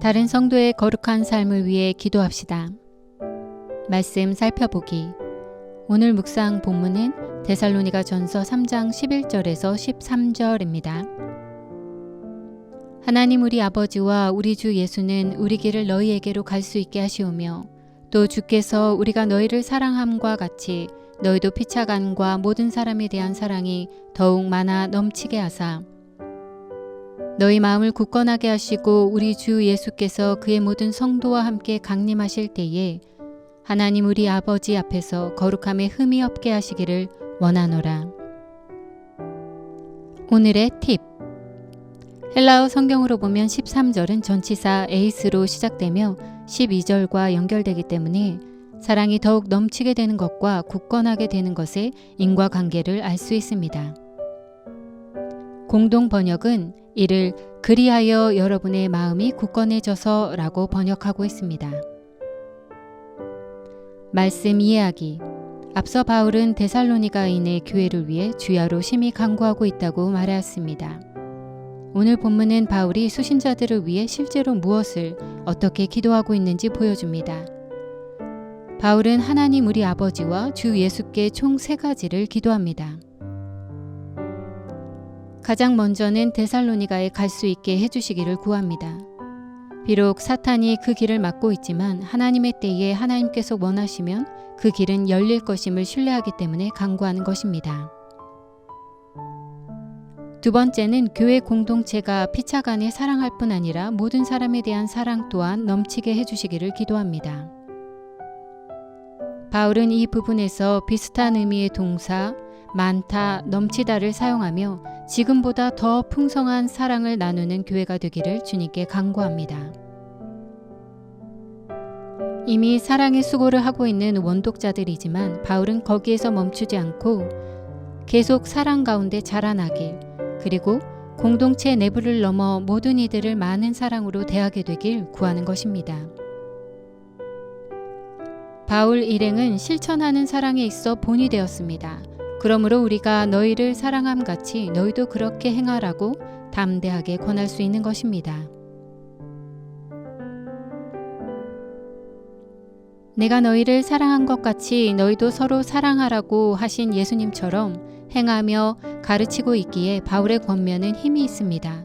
다른 성도의 거룩한 삶을 위해 기도합시다. 말씀 살펴보기. 오늘 묵상 본문은 데살로니가 전서 3장 11절에서 13절입니다. 하나님 우리 아버지와 우리 주 예수는 우리 길을 너희에게로 갈 수 있게 하시오며 또 주께서 우리가 너희를 사랑함과 같이 너희도 피차간과 모든 사람에 대한 사랑이 더욱 많아 넘치게 하사 너희 마음을 굳건하게 하시고 우리 주 예수께서 그의 모든 성도와 함께 강림하실 때에 하나님 우리 아버지 앞에서 거룩함에 흠이 없게 하시기를 원하노라. 오늘의 팁 헬라어 성경으로 보면 13절은 전치사 에이스로 시작되며 12절과 연결되기 때문에 사랑이 더욱 넘치게 되는 것과 굳건하게 되는 것의 인과관계를 알 수 있습니다. 공동 번역은 이를 그리하여 여러분의 마음이 굳건해져서 라고 번역하고 있습니다. 말씀 이해하기. 앞서 바울은 데살로니가인의 교회를 위해 주야로 심히 강구하고 있다고 말하였습니다. 오늘 본문은 바울이 수신자들을 위해 실제로 무엇을 어떻게 기도하고 있는지 보여줍니다. 바울은 하나님 우리 아버지와 주 예수께 총 세 가지를 기도합니다. 가장 먼저는 데살로니가에 갈 수 있게 해주시기를 구합니다. 비록 사탄이 그 길을 막고 있지만 하나님의 때에 하나님께서 원하시면 그 길은 열릴 것임을 신뢰하기 때문에 강구하는 것입니다. 두 번째는 교회 공동체가 피차간에 사랑할 뿐 아니라 모든 사람에 대한 사랑 또한 넘치게 해주시기를 기도합니다. 바울은 이 부분에서 비슷한 의미의 동사 많다, 넘치다를 사용하며 지금보다 더 풍성한 사랑을 나누는 교회가 되기를 주님께 간구합니다. 이미 사랑의 수고를 하고 있는 원독자들이지만 바울은 거기에서 멈추지 않고 계속 사랑 가운데 자라나길 그리고 공동체 내부를 넘어 모든 이들을 많은 사랑으로 대하게 되길 구하는 것입니다. 바울 일행은 실천하는 사랑에 있어 본이 되었습니다. 그러므로 우리가 너희를 사랑함 같이 너희도 그렇게 행하라고 담대하게 권할 수 있는 것입니다. 내가 너희를 사랑한 것 같이 너희도 서로 사랑하라고 하신 예수님처럼 행하며 가르치고 있기에 바울의 권면은 힘이 있습니다.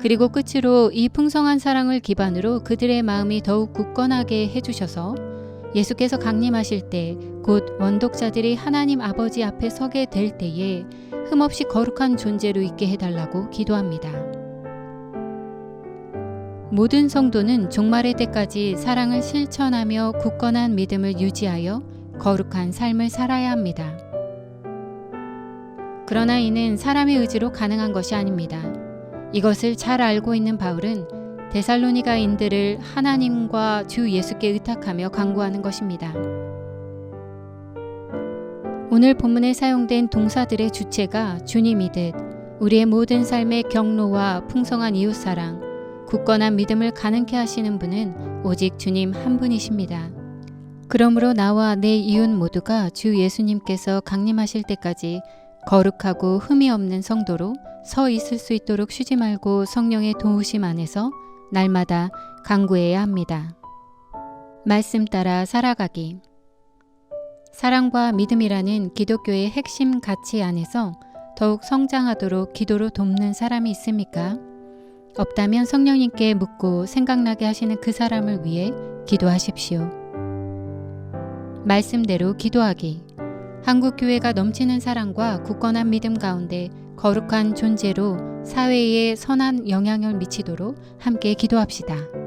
그리고 끝으로 이 풍성한 사랑을 기반으로 그들의 마음이 더욱 굳건하게 해주셔서 예수께서 강림하실 때 곧 원독자들이 하나님 아버지 앞에 서게 될 때에 흠없이 거룩한 존재로 있게 해달라고 기도합니다. 모든 성도는 종말의 때까지 사랑을 실천하며 굳건한 믿음을 유지하여 거룩한 삶을 살아야 합니다. 그러나 이는 사람의 의지로 가능한 것이 아닙니다. 이것을 잘 알고 있는 바울은 데살로니가인들을 하나님과 주 예수께 의탁하며 강구하는 것입니다. 오늘 본문에 사용된 동사들의 주체가 주님이듯 우리의 모든 삶의 경로와 풍성한 이웃사랑, 굳건한 믿음을 가능케 하시는 분은 오직 주님 한 분이십니다. 그러므로 나와 내 이웃 모두가 주 예수님께서 강림하실 때까지 거룩하고 흠이 없는 성도로 서 있을 수 있도록 쉬지 말고 성령의 도우심 안에서 날마다 강구해야 합니다. 말씀 따라 살아가기. 사랑과 믿음이라는 기독교의 핵심 가치 안에서 더욱 성장하도록 기도로 돕는 사람이 있습니까? 없다면 성령님께 묻고 생각나게 하시는 그 사람을 위해 기도하십시오. 말씀대로 기도하기. 한국교회가 넘치는 사랑과 굳건한 믿음 가운데 거룩한 존재로 사회에 선한 영향을 미치도록 함께 기도합시다.